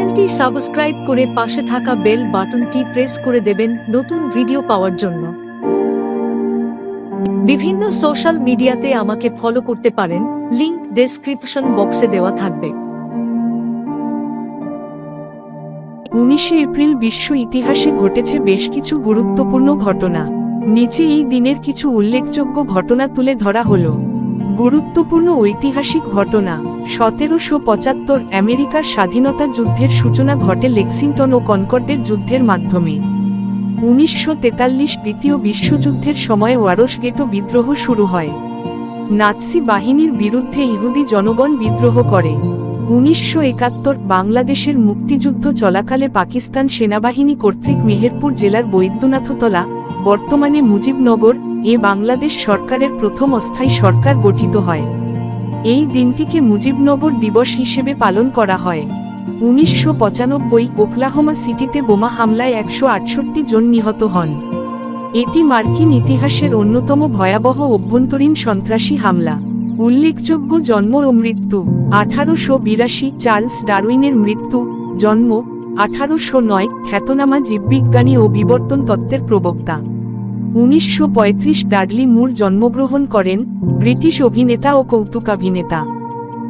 চ্যানেলটি সাবস্ক্রাইব করে পাশে থাকা বেল বাটনটি প্রেস করে দেবেন নতুন ভিডিও পাওয়ার জন্য। বিভিন্ন সোশ্যাল মিডিয়াতে আমাকে ফলো করতে পারেন, লিংক ডেসক্রিপশন বক্সে দেওয়া থাকবে। উনিশে এপ্রিল বিশ্ব ইতিহাসে ঘটেছে বেশ কিছু গুরুত্বপূর্ণ ঘটনা। নিচে এই দিনের কিছু উল্লেখযোগ্য ঘটনা তুলে ধরা হলো। গুরুত্বপূর্ণ ঐতিহাসিক ঘটনা, সতেরোশো পঁচাত্তর আমেরিকার স্বাধীনতা যুদ্ধের সূচনা ঘটে লেক্সিংটন ও কনকর্ডের যুদ্ধের মাধ্যমে। উনিশশো তেতাল্লিশ দ্বিতীয় বিশ্বযুদ্ধের সময় ওয়ারসগেটো বিদ্রোহ শুরু হয়। নাৎসি বাহিনীর বিরুদ্ধে ইহুদি জনগণ বিদ্রোহ করে। উনিশশো একাত্তর বাংলাদেশের মুক্তিযুদ্ধ চলাকালে পাকিস্তান সেনাবাহিনী কর্তৃক মেহেরপুর জেলার বৈদ্যনাথতলা, বর্তমানে মুজিবনগর এ বাংলাদেশ সরকারের প্রথম অস্থায়ী সরকার গঠিত হয়। এই দিনটিকে মুজিবনগর দিবস হিসেবে পালন করা হয়। উনিশশো পঁচানব্বই ওকলাহোমা সিটিতে বোমা হামলায় একশো আটষট্টি জন নিহত হন। এটি মার্কিন ইতিহাসের অন্যতম ভয়াবহ অভ্যন্তরীণ সন্ত্রাসী হামলা। উল্লেখযোগ্য জন্ম ও মৃত্যু, আঠারোশো বিরাশি চার্লস ডারউইনের মৃত্যু, জন্ম, আঠারোশো নয় খ্যাতনামা জীববিজ্ঞানী ও বিবর্তন তত্ত্বের প্রবক্তা। উনিশশো পঁয়ত্রিশ ডাডলি মুর জন্মগ্রহণ করেন ব্রিটিশ অভিনেতা ও কৌতুকাভিনেতা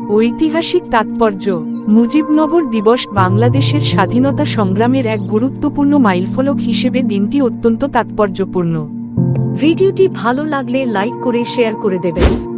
ঐতিহাসিক তাৎপর্য, মুজিবনগর দিবস বাংলাদেশের স্বাধীনতা সংগ্রামের এক গুরুত্বপূর্ণ মাইলফলক হিসেবে দিনটি অত্যন্ত তাৎপর্যপূর্ণ। ভিডিওটি ভালো লাগলে লাইক করে শেয়ার করে দেবেন।